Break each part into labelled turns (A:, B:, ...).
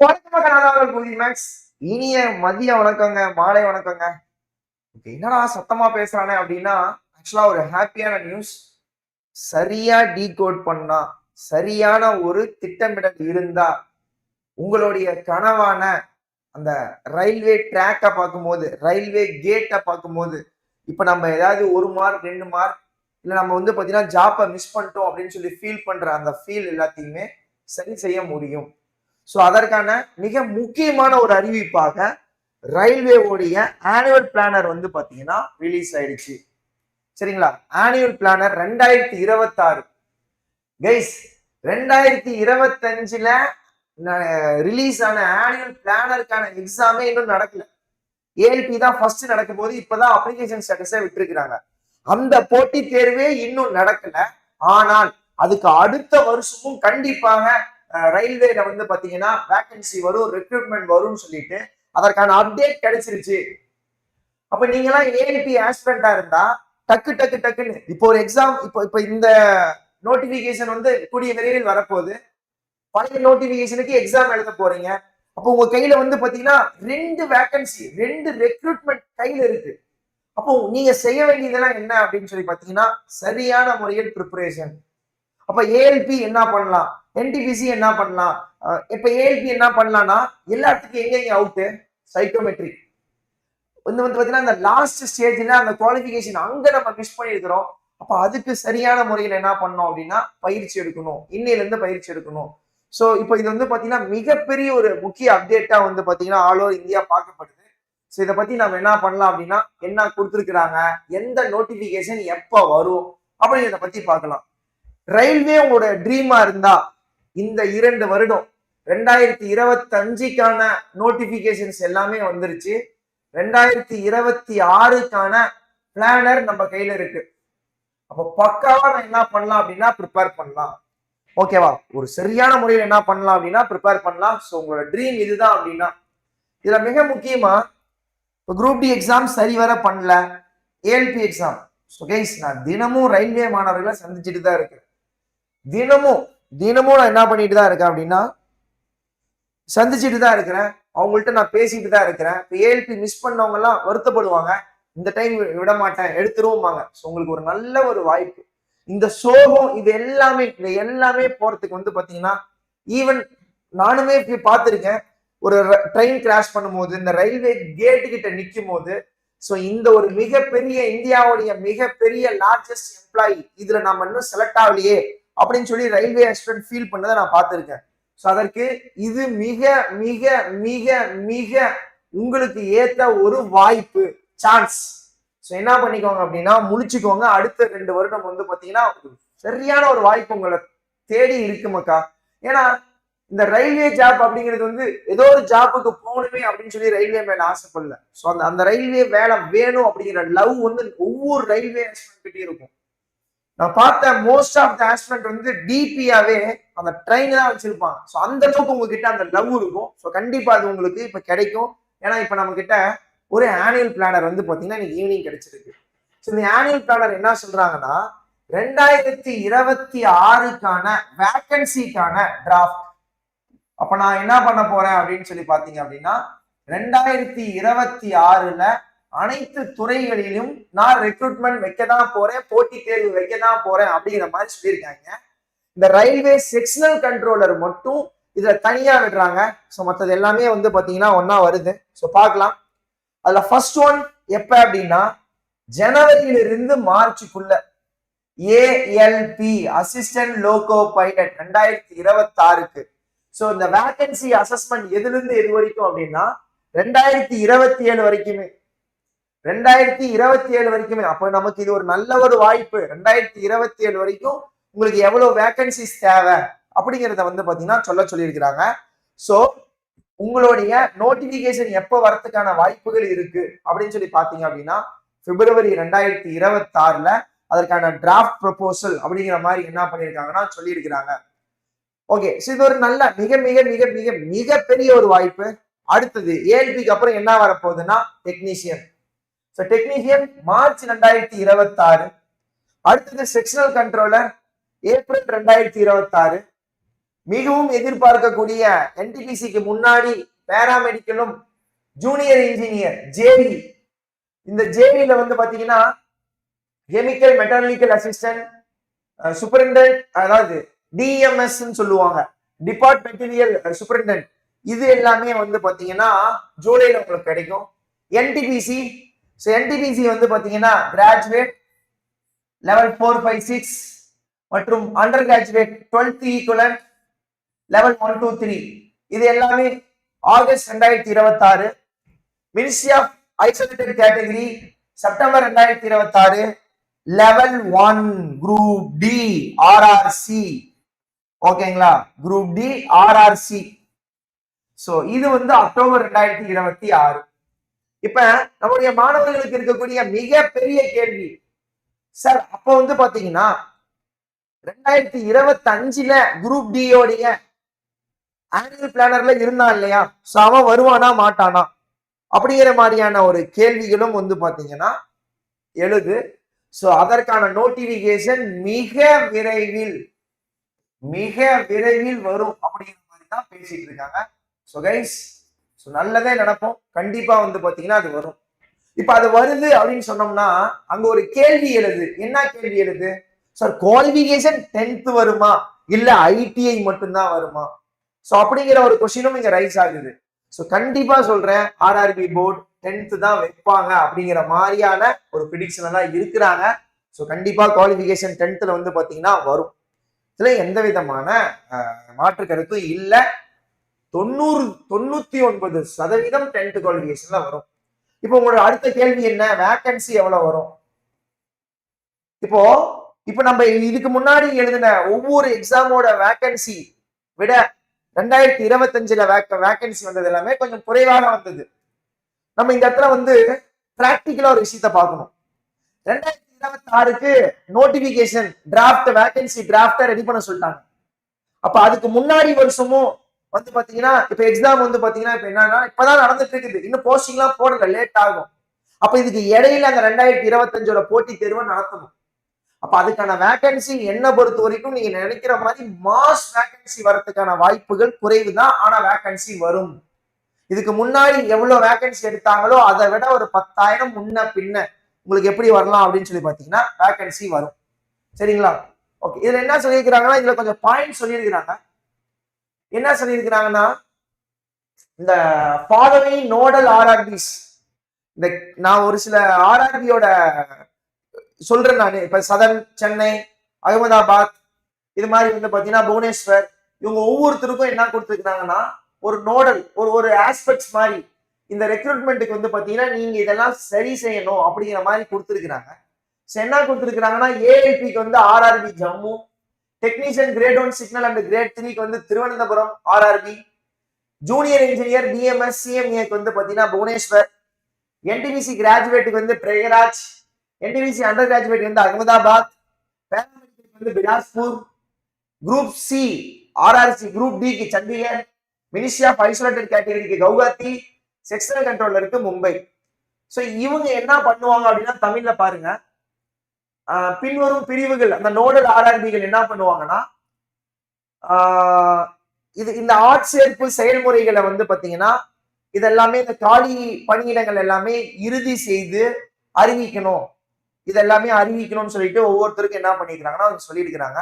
A: வணக்கம் மேக்ஸ் இனிய மதிய வணக்கங்க மாலை வணக்கங்க. என்னடா சத்தமா பேசுறானே அப்படின்னா ஆக்சுவலா ஒரு ஹாப்பியான நியூஸ் சரியா டீகோட் பண்ணா சரியான ஒரு திட்டமிடல் இருந்தா உங்களுடைய கனவான அந்த ரயில்வே ட்ராக்கை பார்க்கும்போது ரயில்வே கேட்டை பார்க்கும்போது இப்போ நம்ம ஏதாவது ஒரு மார்க் ரெண்டு மார்க் இல்லை நம்ம வந்து பார்த்தீங்கன்னா ஜாப்பை மிஸ் பண்ணிட்டோம் அப்படின்னு சொல்லி ஃபீல் பண்ணுற அந்த ஃபீல் எல்லாத்தையுமே சரி செய்ய முடியும். ஸோ அதற்கான மிக முக்கியமான ஒரு அறிவிப்பாக ரயில்வேவுடைய ஆனுவல் பிளானர் வந்து பார்த்தீங்கன்னா ரிலீஸ் ஆயிடுச்சு. சரிங்களா? ஆனுவல் பிளானர் ரெண்டாயிரத்தி இருபத்தாறு. கைஸ் ரெண்டாயிரத்தி இருபத்தஞ்சில் ரிலீஸ் ஆன ஆனுவல் பிளானருக்கான எக்ஸாமே இன்னும் நடக்கல. ஏஎல்பி தான் ஃபர்ஸ்ட் நடக்கும் போது இப்பதான் அப்ளிகேஷன் ஸ்டேட்டஸை விட்டுருக்கிறாங்க. அந்த போட்டி தேர்வே இன்னும் நடக்கல. ஆனால் அதுக்கு அடுத்த வருஷமும் கண்டிப்பாக ரயில்வேல வந்து பாத்தீங்கன்னா வேகன்சி வரும் ரெக்ரூட்மெண்ட் வரும்னு சொல்லிட்டு அதற்கான அப்டேட் கிடைச்சிருச்சு. அப்ப நீங்களாம் ஏஎல்பி ஆஸ்பிரண்டா இருந்தா டக்கு டக்கு டக்குன்னு இப்போ ஒரு எக்ஸாம் இப்போ இப்போ இந்த நோட்டிபிகேஷன் வந்து கூடிய விரைவில் வரப்போகுது. பழைய நோட்டிபிகேஷனுக்கு எக்ஸாம் எழுத போறீங்க. அப்போ உங்க கையில வந்து பாத்தீங்கன்னா ரெண்டு வேகன்சி ரெண்டு ரெக்ரூட்மெண்ட் கையில இருக்கு. அப்போ நீங்க செய்ய வேண்டியதெல்லாம் என்ன அப்படின்னு சொல்லி பாத்தீங்கன்னா சரியான முறையில் ப்ரிப்பரேஷன் அப்ப ஏஎல்பி என்ன பண்ணலாம்? என்டிபிசி என்ன பண்ணலாம்? இப்போ ஏஎல்பி என்ன பண்ணலாம்னா எல்லாத்துக்கும் இடத்துக்கும் எங்கெங்க அவுட்டு சைக்கோமெட்ரிக் வந்து வந்து பார்த்தீங்கன்னா அந்த லாஸ்ட் ஸ்டேஜில் அந்த குவாலிஃபிகேஷன் அங்கே நம்ம மிஸ் பண்ணியிருக்கிறோம். அப்போ அதுக்கு சரியான முறையில் என்ன பண்ணோம் அப்படின்னா பயிற்சி எடுக்கணும். இன்னையிலேருந்து பயிற்சி எடுக்கணும். ஸோ இப்போ இது வந்து பார்த்தீங்கன்னா மிகப்பெரிய ஒரு முக்கிய அப்டேட்டாக வந்து பார்த்தீங்கன்னா ஆல் ஓவர் இந்தியா பார்க்கப்படுது. ஸோ இதை பற்றி நம்ம என்ன பண்ணலாம் அப்படின்னா என்ன கொடுத்துருக்குறாங்க எந்த நோட்டிஃபிகேஷன் எப்போ வரும் அப்படின்னு இதை பற்றி பார்க்கலாம். ரயில்வே உங்களோட ட்ரீமாக இருந்தால் இந்த இரண்டு வருடம் ரெண்டாயிரத்தி இருபத்தி அஞ்சுக்கான நோட்டிபிகேஷன்ஸ் எல்லாமே வந்துருச்சு. ரெண்டாயிரத்தி இருபத்தி ஆறுக்கான பிளானர் நம்ம கையில இருக்கு. அப்போ பக்காவா நான் என்ன பண்ணலாம் அப்படின்னா ப்ரிப்பேர் பண்ணலாம். ஓகேவா ஒரு சரியான முறையில் என்ன பண்ணலாம் அப்படின்னா ப்ரிப்பேர் பண்ணலாம். ஸோ உங்களோட ட்ரீம் இதுதான் அப்படின்னா இதுல மிக முக்கியமா இப்போ குரூப் டி எக்ஸாம் சரிவர பண்ணல. ஏஎல்பி எக்ஸாம் ஸோ கைஸ் நான் தினமும் ரயில்வே மாணவர்களை சந்திச்சுட்டு தான் இருக்கேன். தினமும் தினமும் நான் என்ன பண்ணிட்டு தான் இருக்கேன் அப்படின்னா சந்திச்சுட்டு தான் இருக்கிறேன். அவங்கள்ட்ட நான் பேசிட்டு தான் இருக்கிறேன். இப்போ ஏஎல்பி மிஸ் பண்ணவங்க எல்லாம் வருத்தப்படுவாங்க. இந்த டைம் விட மாட்டேன் எடுத்துருவோம்பாங்க. ஸோ உங்களுக்கு ஒரு நல்ல ஒரு வாய்ப்பு. இந்த சோகம் இது எல்லாமே இது எல்லாமே போறதுக்கு வந்து பாத்தீங்கன்னா ஈவன் நானுமே இப்படி பார்த்துருக்கேன். ஒரு ட்ரெயின் கிராஷ் பண்ணும்போது இந்த ரயில்வே கேட்டு கிட்ட நிற்கும் போது ஸோ இந்த ஒரு மிகப்பெரிய இந்தியாவுடைய மிகப்பெரிய லார்ஜஸ்ட் எம்ப்ளாயி இதுல நம்ம இன்னும் செலக்ட் ஆகலையே. அப்படின்னு சொல்லி ரயில்வே ஆக்சிடென்ட் ஃபீல் பண்ணதை நான் பார்த்துருக்கேன். ஸோ அதற்கு இது மிக மிக மிக மிக உங்களுக்கு ஏத்த ஒரு வாய்ப்பு சான்ஸ் ஸோ என்ன பண்ணிக்கோங்க அப்படின்னா முடிச்சுக்கோங்க அடுத்த ரெண்டு வருடம் வந்து பார்த்தீங்கன்னா சரியான ஒரு வாய்ப்பு உங்களை தேடி இருக்கு மக்கா. ஏன்னா இந்த ரயில்வே ஜாப் அப்படிங்கிறது வந்து ஏதோ ஒரு ஜாப்புக்கு போகணுமே அப்படின்னு சொல்லி ரயில்வே மேல ஆசைப்படல. ஸோ அந்த அந்த ரயில்வே வேலை வேணும் அப்படிங்கிற லவ் வந்து ஒவ்வொரு ரயில்வே கிட்டே இருக்கும். நான் பார்த்த மோஸ்ட் ஆஃப் த ஆஸ்பிரண்ட் வந்து டிபியாவே அந்த ட்ரெயின் தான் வச்சிருப்பான். ஸோ அந்த அளவுக்கு உங்ககிட்ட அந்த லவ் இருக்கும். ஸோ கண்டிப்பா அது உங்களுக்கு இப்ப கிடைக்கும். ஏன்னா இப்ப நம்ம கிட்ட ஒரு ஆனுவல் பிளானர் வந்து பாத்தீங்கன்னா எனக்கு ஈவினிங் கிடைச்சிருக்கு. ஸோ இந்த ஆனுவல் பிளானர் என்ன சொல்றாங்கன்னா ரெண்டாயிரத்தி இருபத்தி ஆறுக்கான வேக்கன்சிக்கான டிராஃப்ட் அப்ப நான் என்ன பண்ண போறேன் அப்படின்னு சொல்லி பாத்தீங்க அப்படின்னா ரெண்டாயிரத்தி இருபத்தி ஆறுல அனைத்து துறைகளிலும் நான் ரெக்ரூட்மெண்ட் வைக்க தான் போறேன் போட்டி தேர்வு வைக்க தான் போறேன் அப்படிங்கிற மாதிரி சொல்லியிருக்காங்க. இந்த ரயில்வே செக்ஷனல் கண்ட்ரோலர் மட்டும் இதுல தனியா விடுறாங்க. ஸோ மற்றது எல்லாமே வந்து பாத்தீங்கன்னா ஒன்னா வருது. ஸோ பார்க்கலாம். அதுல ஃபர்ஸ்ட் ஒன் எப்ப அப்படின்னா ஜனவரியிலிருந்து மார்ச்சுக்குள்ள ஏஎல்பி அசிஸ்டன்ட் லோகோ பைலட் ரெண்டாயிரத்தி இருபத்தி ஆறுக்கு ஸோ இந்த வேகன்சி அசஸ்மெண்ட் எதுல இருந்து எது வரைக்கும் அப்படின்னா ரெண்டாயிரத்தி இருபத்தி ஏழு வரைக்குமே. ரெண்டாயிரத்தி இருபத்தி ஏழு வரைக்குமே அப்போ நமக்கு இது ஒரு நல்ல ஒரு வாய்ப்பு. ரெண்டாயிரத்தி இருபத்தி ஏழு வரைக்கும் உங்களுக்கு எவ்வளவு வேகன்சிஸ் தேவை அப்படிங்கிறத வந்து பாத்தீங்கன்னா சொல்ல சொல்லியிருக்கிறாங்க. ஸோ உங்களுடைய நோட்டிபிகேஷன் எப்போ வரதுக்கான வாய்ப்புகள் இருக்கு அப்படின்னு சொல்லி பாத்தீங்க அப்படின்னா பிப்ரவரி ரெண்டாயிரத்தி இருபத்தாறுல அதற்கான டிராஃப்ட் ப்ரொபோசல் அப்படிங்கிற மாதிரி என்ன பண்ணியிருக்காங்கன்னா சொல்லியிருக்கிறாங்க. ஓகே ஸோ இது ஒரு நல்ல மிக மிக மிக மிக மிகப்பெரிய ஒரு வாய்ப்பு. அடுத்தது ஏஎல்பிக்கு அப்புறம் என்ன வரப்போகுதுன்னா டெக்னீஷியன் ஸோ டெக்னீஷியன் மார்ச் ரெண்டாயிரத்தி இருபத்தி ஆறு அடுத்தது செக்ஷனல் கண்ட்ரோலர் ஏப்ரல் ரெண்டாயிரத்தி இருபத்தி ஆறு மிகவும் எதிர்பார்க்கக்கூடிய என்டிபிசிக்கு முன்னாடி பேராமெடிக்கலும் ஜூனியர் இன்ஜினியர் ஜேவி இந்த ஜேவியில வந்து பாத்தீங்கன்னா கெமிக்கல் மெட்டானிக்கல் அசிஸ்டன்ட் சூப்பரிண்டன்ட் அதாவது டிஎம்எஸ் சொல்லுவாங்க. டிபார்ட் மெட்டீரியல் இது எல்லாமே வந்து பாத்தீங்கன்னா ஜூலைல உங்களுக்கு கிடைக்கும். என்டிபிசி ஸோ என்டிபிசி வந்து பார்த்தீங்கன்னா graduate level four five six மற்றும் under graduate twelfth equivalent level one two three இது எல்லாமே ஆகஸ்ட் ரெண்டாயிரத்தி இருபத்தாறு. Ministry of isolated category September ரெண்டாயிரத்தி இருபத்தாறு. Level one group D RRC ஓகேங்களா குரூப் டி ஆர்ஆர்சி ஸோ இது வந்து அக்டோபர் ரெண்டாயிரத்தி இருபத்தி ஆறு. இப்ப நம்முடைய மாணவர்களுக்கு இருக்கக்கூடிய மிகப்பெரிய கேள்வி. சார் அப்ப வந்து பாத்தீங்கன்னா ரெண்டாயிரத்தி இருபத்தி அஞ்சுல குரூப் டியோடைய ஆனுவல் பிளானர்ல இருந்தான் இல்லையா? சோ அவன் வருவானா மாட்டானா? அப்படிங்கிற மாதிரியான ஒரு கேள்விகளும் வந்து பாத்தீங்கன்னா எழுது. சோ அதற்கான நோட்டிபிகேஷன் மிக விரைவில் மிக விரைவில் வரும் அப்படிங்கிற மாதிரி தான் பேசிட்டு இருக்காங்க. ஸோ கைஸ் ஸோ நல்லதே நினைப்போம் கண்டிப்பாக வந்து பார்த்தீங்கன்னா அது வரும். இப்போ அது வருது அப்படின்னு சொன்னோம்னா அங்கே ஒரு கேள்வி எழுது. என்ன கேள்வி எழுது? சார் குவாலிஃபிகேஷன் டென்த்து வருமா? இல்லை ஐடிஐ மட்டும்தான் வருமா? ஸோ அப்படிங்கிற ஒரு கொஸ்டினும் இங்கே ரைஸ் ஆகுது. ஸோ கண்டிப்பாக சொல்கிறேன் ஆர்ஆர்பி போர்டு டென்த்து தான் வைப்பாங்க அப்படிங்கிற மாதிரியான ஒரு ப்ரிடிக்ஷன் தான் இருக்கிறாங்க. ஸோ கண்டிப்பாக குவாலிஃபிகேஷன் டென்த்தில் வந்து பார்த்தீங்கன்னா வரும். இதில் எந்த விதமான மாற்று கருத்தும் இல்லை. தொண்ணூறு தொண்ணூத்தி ஒன்பது சதவீதம் டென்த் குவாலிஃபிகேஷன்ல வரும். இப்போ உங்களோட அடுத்த கேள்வி என்ன? வேகன்சி எவ்வளவு வரும்? இப்போ இப்போ நம்ம இதுக்கு முன்னாடி எழுதின ஒவ்வொரு எக்ஸாமோட வேகன்சி விட ரெண்டாயிரத்தி இருபத்தஞ்சுல வேக்க வேகன்சி வந்தது எல்லாமே கொஞ்சம் குறைவாக வந்தது. நம்ம இந்த இடத்துல வந்து பிராக்டிக்கலா ஒரு விஷயத்த பார்க்கணும். ரெண்டாயிரத்தி இருபத்தி ஆறுக்கு notification draft vacancy draft ready பண்ண சொல்லிட்டாங்க. அப்ப அதுக்கு முன்னாடி வருஷமும் வந்து பாத்தீங்கன்னா இப்ப எக்ஸாம் வந்து பாத்தீங்கன்னா இப்ப என்னன்னா இப்பதான் நடந்துட்டு இருக்குது இன்னும் போஸ்டிங் எல்லாம் போடல லேட் ஆகும். அப்ப இதுக்கு இடையில அந்த ரெண்டாயிரத்தி இருபத்தஞ்சோட போட்டி தேர்வை நடத்தணும். அப்ப அதுக்கான வேகன்சி என்ன பொறுத்த வரைக்கும் நீங்க நினைக்கிற மாதிரி மாஸ் வேகன்சி வரதுக்கான வாய்ப்புகள் குறைவு தான் ஆனா வேகன்சி வரும். இதுக்கு முன்னாடி எவ்வளவு வேகன்சி எடுத்தாங்களோ அதை விட ஒரு பத்தாயிரம் முன்ன பின்ன உங்களுக்கு எப்படி வரலாம் அப்படின்னு சொல்லி பாத்தீங்கன்னா வேகன்சி வரும். சரிங்களா? ஓகே இதுல என்ன சொல்லியிருக்கிறாங்கன்னா இதுல கொஞ்சம் பாயிண்ட் சொல்லியிருக்கிறாங்க. என்ன சொல்லியிருக்கிறாங்கன்னா இந்த ஃபாலோவிங் நோடல் ஆர்ஆர்பிஸ் இந்த நான் ஒரு சில ஆர்ஆர்பியோட சொல்றேன் நான். இப்ப சதன் சென்னை அகமதாபாத் இது மாதிரி வந்து பார்த்தீங்கன்னா புவனேஸ்வர் இவங்க ஒவ்வொருத்தருக்கும் என்ன கொடுத்துருக்குறாங்கன்னா ஒரு நோடல் ஒரு ஒரு ஆஸ்பெக்ட்ஸ் மாதிரி. இந்த ரெக்ரூட்மெண்ட்டுக்கு வந்து பார்த்தீங்கன்னா நீங்க இதெல்லாம் சரி செய்யணும் அப்படிங்கிற மாதிரி கொடுத்துருக்குறாங்க. ஸோ என்ன கொடுத்துருக்குறாங்கன்னா ஏஎல்பிக்கு வந்து RRB Jammu technician grade one signal and grade த்ரீக்கு வந்து Thiruvananthapuram RRB junior engineer DMS சிஎம்ஏக்கு வந்து பாத்தீங்கன்னா புவனேஸ்வர். என்டிபிசி கிராஜுவேட்டுக்கு வந்து பிரயராஜ் என்டிபிசி அண்டர் கிராஜுவேட் வந்து அகமதாபாத். பேராமெடிக்கல் வந்து Bilaspur. Group C RRC group டிக்கு சண்டிகர். மினிஸ்ட்ரி ஆஃப் ஐசோலேட்டட் கேட்டகரிக்கு கவுகாத்தி செக்ஷனல் கண்ட்ரோலருக்கு மும்பை. ஸோ இவங்க என்ன பண்ணுவாங்க அப்படின்னா தமிழ்ல பாருங்க. பின்வரும் பிரிவுகள் அந்த நோடல் ஆர்ஆர்பிகள் என்ன பண்ணுவாங்கன்னா இது இந்த ஆட்சேர்ப்பு செயல்முறைகளை வந்து பார்த்தீங்கன்னா இதெல்லாமே இந்த காலி பணியிடங்கள் எல்லாமே இறுதி செய்து அறிவிக்கணும். இதெல்லாமே அறிவிக்கணும்னு சொல்லிட்டு ஒவ்வொருத்தருக்கும் என்ன பண்ணிக்கிறாங்கன்னா அவங்க சொல்லியிருக்கிறாங்க.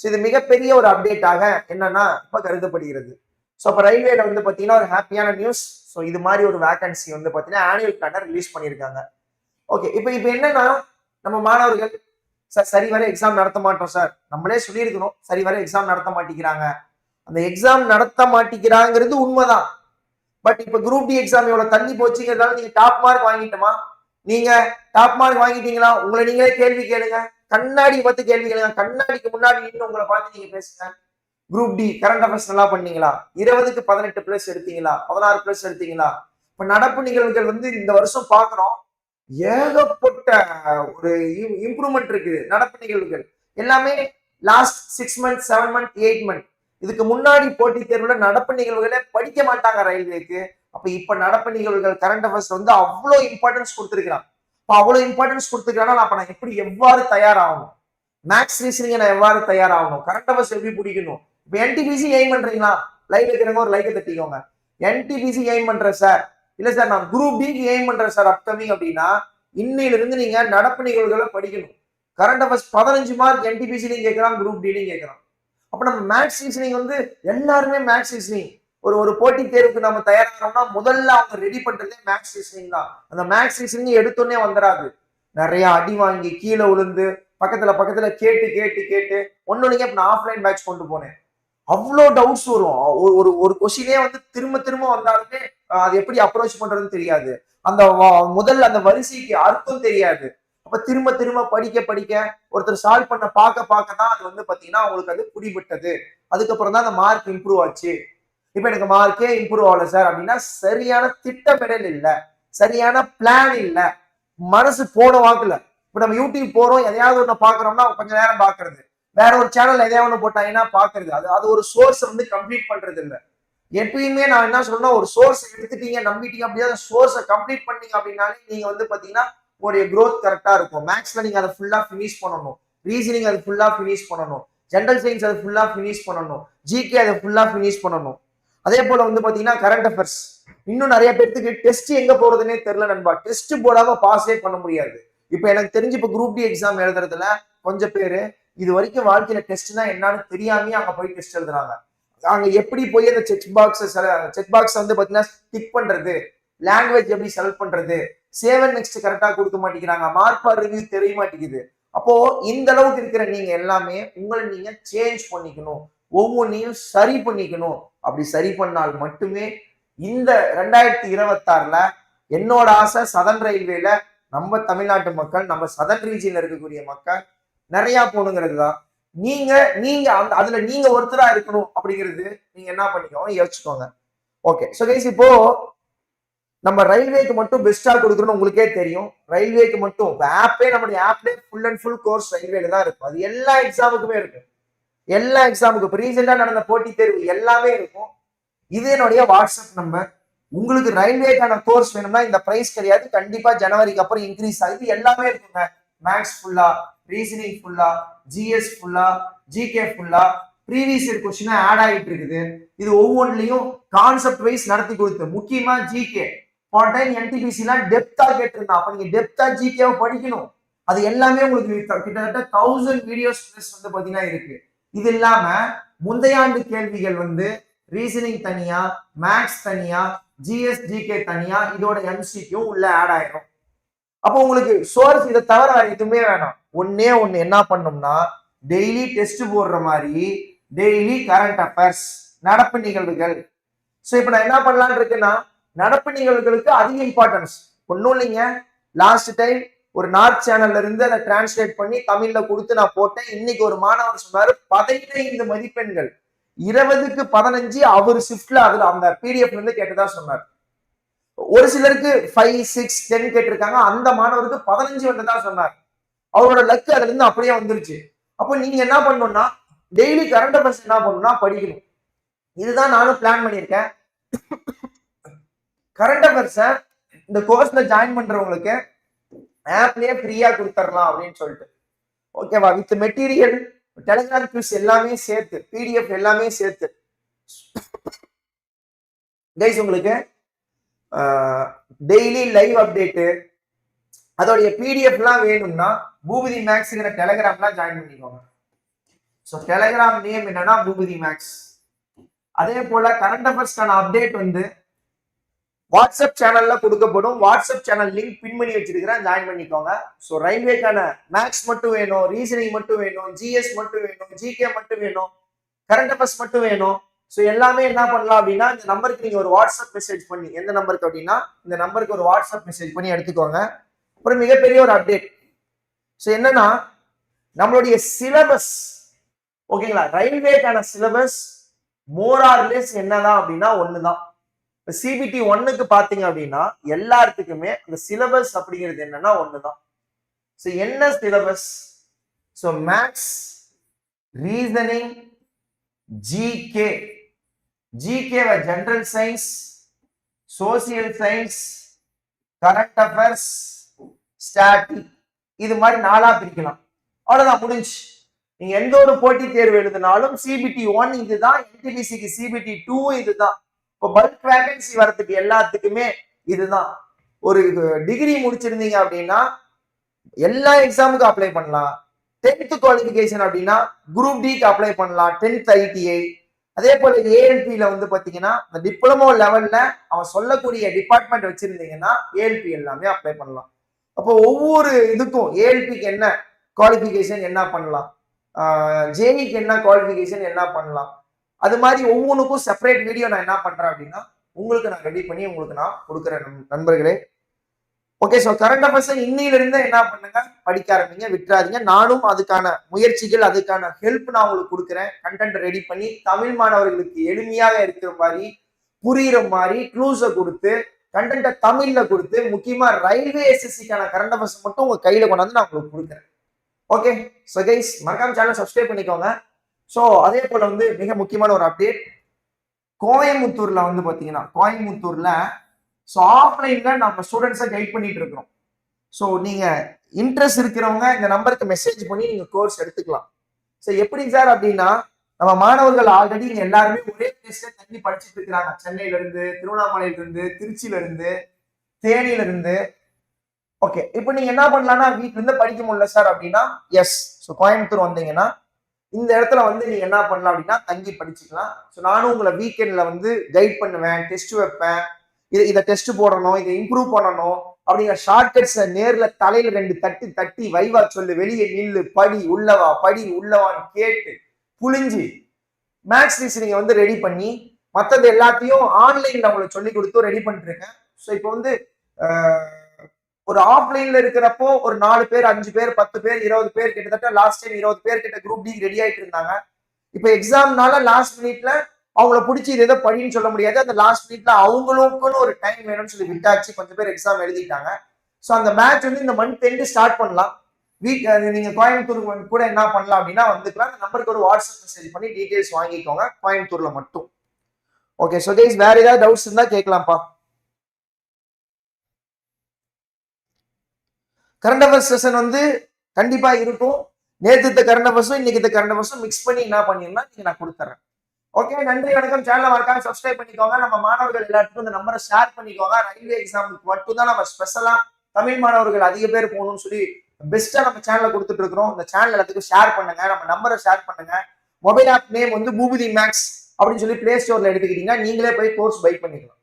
A: ஸோ இது மிகப்பெரிய ஒரு அப்டேட்டாக என்னன்னா இப்ப கருதப்படுகிறது. ஸோ அப்போ ரயில்வேல வந்து பார்த்தீங்கன்னா ஒரு ஹாப்பியான நியூஸ் ஸோ இது மாதிரி ஒரு வேகன்சி வந்து பார்த்தீங்கன்னா ஆனுவல் பிளானர் ரிலீஸ் பண்ணியிருக்காங்க. ஓகே இப்போ இப்போ என்னன்னா நம்ம மாணவர்கள் சார் சரி வர எக்ஸாம் நடத்த மாட்டோம் சார். நம்மளே சொல்லியிருக்கணும் சரி வர எக்ஸாம் நடத்த மாட்டேங்கிறாங்க. அந்த எக்ஸாம் நடத்த மாட்டேங்கிறாங்கிறது உண்மைதான். பட் இப்போ குரூப் டி எக்ஸாம் எவ்வளவு தள்ளி போச்சுங்கிறதால நீங்க டாப் மார்க் வாங்கிட்டோமா? நீங்க டாப் மார்க் வாங்கிட்டீங்களா? உங்களை நீங்களே கேள்வி கேளுங்க. கண்ணாடி பார்த்து கேள்வி கேளுங்க. கண்ணாடிக்கு முன்னாடி நின்று உங்களை பார்த்து நீங்க பேசுங்க. குரூப் டி கரண்ட் அஃபேர்ஸ் நல்லா பண்ணீங்களா? இருபதுக்கு பதினெட்டு பிளஸ் எடுத்தீங்களா? பதினாறு பிளஸ் எடுத்தீங்களா? இப்ப நடப்பு நிகழ்வுகள் வந்து இந்த வருஷம் பாக்குறோம் ஏகப்பட்ட ஒரு இம்ப்ரூவ்மெண்ட் இருக்குது. நடப்பு நிகழ்வுகள் எல்லாமே last six month seven month eight month இதுக்கு முன்னாடி போட்டித் தேர்வுல நடப்பு நிகழ்வுகளை படிக்க மாட்டாங்க ரயில்வேக்கு. அப்ப இப்ப நடப்பு நிகழ்வுகள் கரண்ட் அஃபேர்ஸ் வந்து அவ்வளோ இம்பார்ட்டன்ஸ் கொடுத்துருக்கிறான். அப்ப அவ்வளவு இம்பார்ட்டன்ஸ் கொடுத்துருக்கிறான்னா அப்ப நான் எப்படி எவ்வாறு தயாராகணும்? மேக்ஸ் ரீசனிங்க நான் எவ்வாறு தயாராகணும்? கரண்ட் அஃபேர்ஸ் எப்படி பிடிக்கணும்? இப்போ என்டிபிசி எய்ம் பண்றீங்களா? லைவ் வைக்கிறவங்க ஒரு லைக்கை தட்டிக்கோங்க. என்டிபிசி எய்ம் பண்றேன் சார் இல்ல சார் நான் குரூப் டிக்கு எய்ம் பண்றேன் சார் அப்கமிங் அப்படின்னா இன்னையிலிருந்து நீங்க நடப்பு நிகழ்வுகளை படிக்கணும். கரண்ட் அஃபேர்ஸ் பதினஞ்சு மார்க் என்டிபிசிலையும் கேட்கலாம் குரூப் டிலையும் கேட்கலாம். அப்ப நம்ம மேக்ஸ் ரீசனிங் வந்து எல்லாருமே மேக்ஸ் ரீசனிங் ஒரு ஒரு போட்டி தேர்வுக்கு நம்ம தயாரிக்கிறோம்னா முதல்ல அவங்க ரெடி பண்றதே மேக்ஸ் ரீசனிங் தான். அந்த மேக்ஸ் ரீசனிங் எடுத்தோடனே வந்துடாது. நிறைய அடி வாங்கி கீழே விழுந்து பக்கத்துல பக்கத்துல கேட்டு கேட்டு கேட்டு ஒன்னு இப்ப நான் ஆஃப்லைன் பேட்ச் கொண்டு போனேன். அவ்வளோ டவுட்ஸ் வரும். ஒரு ஒரு ஒரு கொஸ்டினே வந்து திரும்ப திரும்ப வந்தாலுமே அது எப்படி அப்ரோச் பண்றதுன்னு தெரியாது. அந்த முதல் அந்த வரிசைக்கு அர்த்தம் தெரியாது. அப்ப திரும்ப திரும்ப படிக்க படிக்க ஒருத்தர் சால்வ் பண்ண பார்க்க பார்க்க தான் அது வந்து பாத்தீங்கன்னா அவங்களுக்கு அது பிடிபட்டது. அதுக்கப்புறம் தான் அந்த மார்க் இம்ப்ரூவ் ஆச்சு. இப்ப எனக்கு மார்க்கே இம்ப்ரூவ் ஆகல சார் அப்படின்னா சரியான திட்டமிடல் இல்லை. சரியான பிளான் இல்லை. மனசு போன வாக்குல. இப்ப நம்ம யூடியூப் போறோம் எதையாவது ஒண்ணு பாக்குறோம்னா கொஞ்ச நேரம் பாக்குறது வேற ஒரு சேனல் எதையாவது ஒண்ணு போட்டாங்கன்னா பாக்குறது? அது அது ஒரு சோர்ஸ் வந்து கம்ப்ளீட் பண்றது இல்ல எப்பயுமே நான் என்ன சொல்றேன் ஒரு சோர்ஸ் எடுத்துட்டீங்க நம்பிட்டீங்க அப்படியே அந்த சோர்ஸை கம்ப்ளீட் பண்ணீங்க அப்படின்னாலே நீங்க வந்து பாத்தீங்கன்னா உங்களுடைய க்ரோத் கரெக்டா இருக்கும். மேக்ஸ்ல நீங்க அதை ஃபுல்லா ஃபினிஷ் பண்ணணும். ரீசனிங் அது ஃபுல்லா ஃபினிஷ் பண்ணணும். ஜென்ரல் சயின்ஸ் அதை ஃபுல்லா ஃபினிஷ் பண்ணணும். ஜிகே அதை ஃபுல்லா ஃபினிஷ் பண்ணணும். அதே போல வந்து பாத்தீங்கன்னா கரண்ட் அஃபேர்ஸ் இன்னும் நிறைய பேர்த்துக்கு டெஸ்ட் எங்க போறதுன்னே தெரியல நண்பா. டெஸ்ட் போடாம பாஸே பண்ண முடியாது. இப்போ எனக்கு தெரிஞ்சு இப்போ குரூப் டி எக்ஸாம் எழுதுறதுல கொஞ்சம் பேரு இது வரைக்கும் வாழ்க்கையில டெஸ்ட்னா என்னன்னு தெரியாமயே அங்க போய் டெஸ்ட் எழுதுறாங்க. அங்க எப்படி போய் அந்த செக் பாக்ஸ் செக் பாக்ஸ் வந்து பாத்தீங்கன்னா டிக் பண்றது லாங்குவேஜ் எப்படி செலக்ட் பண்றது சேவன் நெக்ஸ்ட் கரெக்டா கொடுக்க மாட்டேங்கிறாங்க. மார்க் பார் ரிவ்யூ தெரிய மாட்டேங்குது. அப்போ இந்த அளவுக்கு இருக்கிற நீங்க எல்லாமே உங்களை நீங்க சேஞ்ச் பண்ணிக்கணும். ஒவ்வொன்றையும் சரி பண்ணிக்கணும். அப்படி சரி பண்ணால் மட்டுமே இந்த ரெண்டாயிரத்தி இருபத்தாறுல என்னோட ஆசை சதன் ரயில்வேல நம்ம தமிழ்நாட்டு மக்கள் நம்ம சதன் ரீஜியன்ல இருக்கக்கூடிய மக்கள் நிறையா போகணுங்கிறது தான். நீங்க நீங்க அந்த அதுல நீங்க ஒருத்தரா இருக்கணும் அப்படிங்கிறது நீங்க என்ன பண்ணிக்கோங்க யோசிச்சுக்கோங்க. ஓகே ஸோ கைஸ் இப்போ நம்ம ரயில்வேக்கு மட்டும் பெஸ்டா கொடுக்கணும்னு உங்களுக்கே தெரியும். ரயில்வேக்கு மட்டும் ஆப்பே நம்மளுடைய ஆப்லே ஃபுல் அண்ட் ஃபுல் கோர்ஸ் ரயில்வேல தான் இருக்கும். அது எல்லா எக்ஸாமுக்குமே இருக்கும். எல்லா எக்ஸாமுக்கும் இப்போ ரீசெண்டா நடந்த போட்டித் தேர்வு எல்லாமே இருக்கும். இது என்னுடைய வாட்ஸ்அப் நம்பர் உங்களுக்கு ரயில்வேக்கான கோர்ஸ் வேணும்னா இந்த ப்ரைஸ் கிடையாது. கண்டிப்பா ஜனவரிக்கு அப்புறம் இன்க்ரீஸ் ஆகுது. எல்லாமே இருக்குங்க. மேக்ஸ் ஃபுல்லா ரீசனிங் ஃபுல்லா ஜிஎஸ் ஃபுல்லா ஜிகே ஃபுல்லா ப்ரீவியஸ் இயர் கொஸ்டினா ஆட் ஆகிட்டு இருக்குது. இது ஒவ்வொன்றிலையும் கான்செப்ட் வைஸ் நடத்தி கொடுத்து முக்கியமா ஜிகே போன டைம் என்டிபிசிலாம் டெப்தா கேட்டிருந்தா அப்ப நீங்க டெப்தா ஜிகேவை படிக்கணும். அது எல்லாமே உங்களுக்கு கிட்டத்தட்ட தௌசண்ட் வீடியோஸ் வந்து பாத்தீங்கன்னா இருக்கு. இது இல்லாம முந்தைய ஆண்டு கேள்விகள் வந்து ரீசனிங் தனியா மேக்ஸ் தனியா ஜிஎஸ் ஜிகே தனியா இதோட எம்சிக்கும் உள்ள ஆட் ஆயிரும். அப்போ உங்களுக்கு சோர்ஸ் இதை தவிர வேற எதுவுமே வேணாம். ஒன்னே ஒன்று என்ன பண்ணோம்னா டெய்லி டெஸ்ட் போடுற மாதிரி டெய்லி கரண்ட் அஃபேர்ஸ் நடப்பு நிகழ்வுகள். ஸோ இப்போ நான் என்ன பண்ணலாம்னு இருக்கேன்னா நடப்பு நிகழ்வுகளுக்கு அதிக இம்பார்ட்டன்ஸ் ஒன்றும் இல்லைங்க. லாஸ்ட் டைம் ஒரு நார்த் சேனல்ல இருந்து அதை டிரான்ஸ்லேட் பண்ணி தமிழ்ல கொடுத்து நான் போட்டேன். இன்னைக்கு ஒரு மாணவர் சொன்னாரு பதினைந்து மதிப்பெண்கள். இருபதுக்கு பதினஞ்சு அவர் ஷிஃப்ட்ல அதுல அந்த பிடிஎஃப்ல இருந்து கேட்டதா சொன்னார். ஒரு சிலருக்கு ஃபைவ் சிக்ஸ் டென் கேட்டிருக்காங்க. அந்த மாணவருக்கு பதினஞ்சு வந்ததா சொன்னார். அவரோட லக்கு அதுல இருந்து அப்படியே வந்துருச்சு. அப்போ நீங்க என்ன பண்ணணும்னா டெய்லி கரண்ட் அஃபேர்ஸ் என்ன பண்ணணும்னா படிக்கணும். இதுதான் நானும் பிளான் பண்ணியிருக்கேன். கரண்ட் அஃபேர்ஸை இந்த கோர்ஸ்ல ஜாயின் பண்றவங்களுக்கு ஆப்லயே ஃப்ரீயா கொடுத்துடலாம் அப்படின்னு சொல்லிட்டு. ஓகேவா வித் மெட்டீரியல் டெலிகிராம் குவிஸ் எல்லாமே சேர்த்து பிடிஎஃப் எல்லாமே சேர்த்து. கைஸ் உங்களுக்கு டெய்லி லைவ் அப்டேட்டு அதோடைய பிடிஎஃப்லாம் வேணும்னா பூபதி மேக்ஸுங்கிற டெலகிராம்லாம் ஜாயின் பண்ணிக்கோங்க. ஸோ டெலகிராம் நேம் என்னன்னா பூபதி மேக்ஸ் அதே போல கரண்ட் அஃபேர்ஸ்க்கான அப்டேட் வந்து வாட்ஸ்அப் சேனல்ல கொடுக்கப்படும். வாட்ஸ்அப் சேனல் லிங்க் பின் பண்ணி வச்சிருக்கிறேன். ஜாயின் பண்ணிக்கோங்க. ஸோ ரயில்வேக்கான மேக்ஸ் மட்டும் வேணும் ரீசனிங் மட்டும் வேணும் ஜிஎஸ் மட்டும் வேணும் ஜிகே மட்டும் வேணும் கரண்ட் அஃபேர்ஸ் மட்டும் வேணும். ஸோ எல்லாமே என்ன பண்ணலாம் அப்படின்னா இந்த நம்பருக்கு நீங்க ஒரு வாட்ஸ்அப் மெசேஜ் பண்ணி எந்த நம்பருக்கு அப்படின்னா இந்த நம்பருக்கு ஒரு வாட்ஸ்அப் மெசேஜ் பண்ணி எடுத்துக்கோங்க. அப்புறம் மிகப்பெரிய ஒரு அப்டேட் ஸோ என்னன்னா நம்மளுடைய சிலபஸ் ஓகேங்களா ரயில்வேக்கான சிலபஸ் மோரார்லெஸ் என்னதான் அப்படின்னா ஒண்ணுதான். இப்போ சிபிடி ஒன்னுக்கு பாத்தீங்க அப்படின்னா எல்லாத்துக்குமே அந்த சிலபஸ் அப்படிங்கிறது என்னன்னா ஒண்ணுதான். ஸோ என்ன syllabus so maths reasoning GK ஜிகேவை general science social science current affairs static இது மாதிரி நாலா பிரிக்கலாம். அவ்வளோதான் முடிஞ்சு. நீங்க எந்த ஒரு போட்டி தேர்வு எழுதினாலும் சிபிடி ஒன் இதுதான் என்டிபிசிக்கு சிபிடி டூ இதுதான். இப்போ பல்க் வேகன்சி வர்றதுக்கு எல்லாத்துக்குமே இதுதான். ஒரு டிகிரி முடிச்சிருந்தீங்க அப்படின்னா எல்லா எக்ஸாமுக்கும் அப்ளை பண்ணலாம். டென்த் குவாலிஃபிகேஷன் அப்படின்னா குரூப் டிக்கு அப்ளை பண்ணலாம். டென்த் ஐடிஐ அதே போல ஏஎல்பியில வந்து பாத்தீங்கன்னா இந்த டிப்ளமோ லெவல்ல அவன் சொல்லக்கூடிய டிபார்ட்மெண்ட் வச்சிருந்தீங்கன்னா ஏஎல்பி எல்லாமே அப்ளை பண்ணலாம். அப்போ ஒவ்வொரு இதுக்கும் ஏஎல்பிக்கு என்ன குவாலிஃபிகேஷன் என்ன பண்ணலாம்? ஜேஇக்கு என்ன குவாலிஃபிகேஷன் என்ன பண்ணலாம்? அது மாதிரி ஒவ்வொன்றுக்கும் செப்பரேட் வீடியோ நான் என்ன பண்ணுறேன் அப்படின்னா உங்களுக்கு நான் ரெடி பண்ணி உங்களுக்கு நான் கொடுக்குறேன் நண்பர்களே. ஓகே ஸோ கரண்ட் அஃபேர்ஸ் இன்னையிலிருந்து என்ன பண்ணுங்க? படிக்க ஆரம்பிங்க விட்டுறாதீங்க. நானும் அதுக்கான முயற்சிகள் அதுக்கான ஹெல்ப் நான் உங்களுக்கு கொடுக்குறேன். கண்டென்ட் ரெடி பண்ணி தமிழ் மாணவர்களுக்கு எளிமையாக இருக்கிற மாதிரி புரியுற மாதிரி க்ளூஸை கொடுத்து கண்டென்ட்டை தமிழ்ல கொடுத்து முக்கியமா ரயில்வே எஸ்எஸ்சிக்கான கரண்ட் அஃபேர்ஸ் மட்டும் உங்க கையில கொண்டாந்து நான் உங்களுக்கு கொடுக்குறேன். ஓகே ஸோ கைஸ் மறக்காம சேனல் சப்ஸ்கிரைப் பண்ணிக்கோங்க. ஸோ அதே போல வந்து மிக முக்கியமான ஒரு அப்டேட் கோயம்புத்தூர்ல வந்து பாத்தீங்கன்னா கோயம்புத்தூர்ல ஸோ ஆஃப்லைன்ல நம்ம ஸ்டூடெண்ட்ஸை கைட் பண்ணிட்டு இருக்கிறோம். ஸோ நீங்க இன்ட்ரெஸ்ட் இருக்கிறவங்க இந்த நம்பருக்கு மெசேஜ் பண்ணி நீங்க கோர்ஸ் எடுத்துக்கலாம். ஸோ எப்படி சார் அப்படின்னா நம்ம மாணவர்கள் ஆல்ரெடி இங்க எல்லாருமே ஒரே பிளேஸ்ல தங்கி படிச்சுட்டு இருக்கிறாங்க. சென்னையில இருந்து திருவண்ணாமலையில இருந்து திருச்சியில இருந்து தேனியில இருந்து ஓகே இப்போ நீங்க என்ன பண்ணலாம்னா வீட்டுல இருந்து படிக்க முடியல சார் அப்படின்னா எஸ் ஸோ கோயம்புத்தூர் வந்தீங்கன்னா இந்த இடத்துல வந்து நீங்க என்ன பண்ணலாம் அப்படின்னா தங்கி படிச்சுக்கலாம். ஸோ நானும் உங்களை வீக்கெண்ட்ல வந்து கைட் பண்ணுவேன் டெஸ்ட் வைப்பேன். இதை இதை டெஸ்ட் போடணும் இதை இம்ப்ரூவ் பண்ணணும். அப்படிங்கிற ஷார்ட்கட்ஸை நேர்ல தலையில ரெண்டு தட்டி தட்டி வைவா சொல்லு வெளியே நில்லு படி உள்ளவா படி உள்ளவான்னு கேட்டு புளிஞ்சு மேக்ஸ் ரீசனிங்கை வந்து ரெடி பண்ணி மற்றது எல்லாத்தையும் ஆன்லைனில் உங்களுக்கு சொல்லி கொடுத்து ரெடி பண்ணிட்டுருக்கேன். ஸோ இப்போ வந்து ஒரு ஆஃப்லைன்ல இருக்கிறப்போ ஒரு நாலு பேர் அஞ்சு பேர் பத்து பேர் இருபது பேர் கிட்டத்தட்ட லாஸ்ட் டைம் இருபது பேர் கிட்ட குரூப் டி ரெடி ஆயிட்டு இருந்தாங்க. இப்போ எக்ஸாம்னால லாஸ்ட் மினிட்ல அவங்கள பிடிச்சி இது எதோ படின்னு சொல்ல முடியாது. அந்த லாஸ்ட் மினிட்ல அவங்களுக்குன்னு ஒரு டைம் வேணும்னு சொல்லி விட்டாச்சு. கொஞ்சம் பேர் எக்ஸாம் எழுதிட்டாங்க. ஸோ அந்த மேட்ச் வந்து இந்த மந்த் எண்டு ஸ்டார்ட் பண்ணலாம். வீக் நீங்கள் கோயம்புத்தூருக்கு கூட என்ன பண்ணலாம் அப்படின்னா வந்துக்கலாம். அந்த நம்பருக்கு ஒரு வாட்ஸ்அப் மெசேஜ் பண்ணி டீடைல்ஸ் வாங்கிக்கோங்க. கோயம்புத்தூர்ல மட்டும். ஓகே ஸோ கைஸ் வேற ஏதாவது டவுட்ஸ் இருந்தால் கேட்கலாம்ப்பா கரண்ட் அஃபேர்ஸ் செஷன் வந்து கண்டிப்பாக இருக்கும். நேற்று கரண்ட் அஃபேர்ஸும் இன்னைக்கு கரண்ட் அஃபேர்ஸும் மிக்ஸ் பண்ணி என்ன பண்ணிடலாம் நீங்கள் நான் கொடுத்துறேன். ஓகே நன்றி வணக்கம். சேனலை மறக்காம சப்ஸ்கிரைப் பண்ணிக்கோங்க. நம்ம மாணவர்கள் எல்லாத்துக்கும் இந்த நம்பரை ஷேர் பண்ணிக்கோங்க. ரயில்வே எக்ஸாமுக்கு மட்டும் தான் நம்ம ஸ்பெஷலாக தமிழ் மாணவர்கள் அதிக பேர் போகணும்னு சொல்லி பெஸ்ட்டாக நம்ம சேனலில் கொடுத்துட்டு இருக்கிறோம் இந்த சேனல் எல்லாத்துக்கும் ஷேர் பண்ணுங்க. நம்ம நம்பரை ஷேர் பண்ணுங்க. மொபைல் ஆப் நேம் வந்து பூபதி மேக்ஸ் அப்படின்னு சொல்லி பிளே ஸ்டோரில் எடுத்துக்கிட்டீங்கன்னா நீங்களே போய் கோர்ஸ் பை பண்ணிக்கலாம்.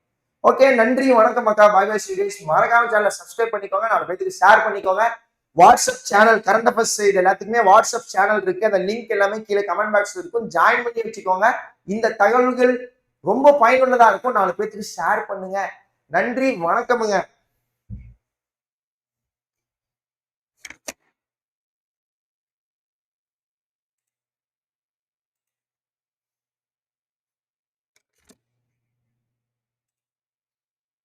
A: ஓகே நன்றி வணக்கம் மக்கா பாய் பாய் சீரியஸ் மறக்காம சேனலை சப்ஸ்கிரைப் பண்ணிக்கோங்க. நாலு பேத்துக்கு ஷேர் பண்ணிக்கோங்க. வாட்ஸ்அப் சேனல் கரண்ட் அஃபேர்ஸ் இது எல்லாத்துக்குமே வாட்ஸ்அப் சேனல் இருக்கு. அந்த லிங்க் எல்லாமே கீழே கமெண்ட் பாக்ஸ்ல இருக்கும். ஜாயின் பண்ணி வச்சுக்கோங்க. இந்த தகவல்கள் ரொம்ப பயனுள்ளதா இருக்கும். நாலு பேத்துக்கு ஷேர் பண்ணுங்க. நன்றி வணக்கமுங்க.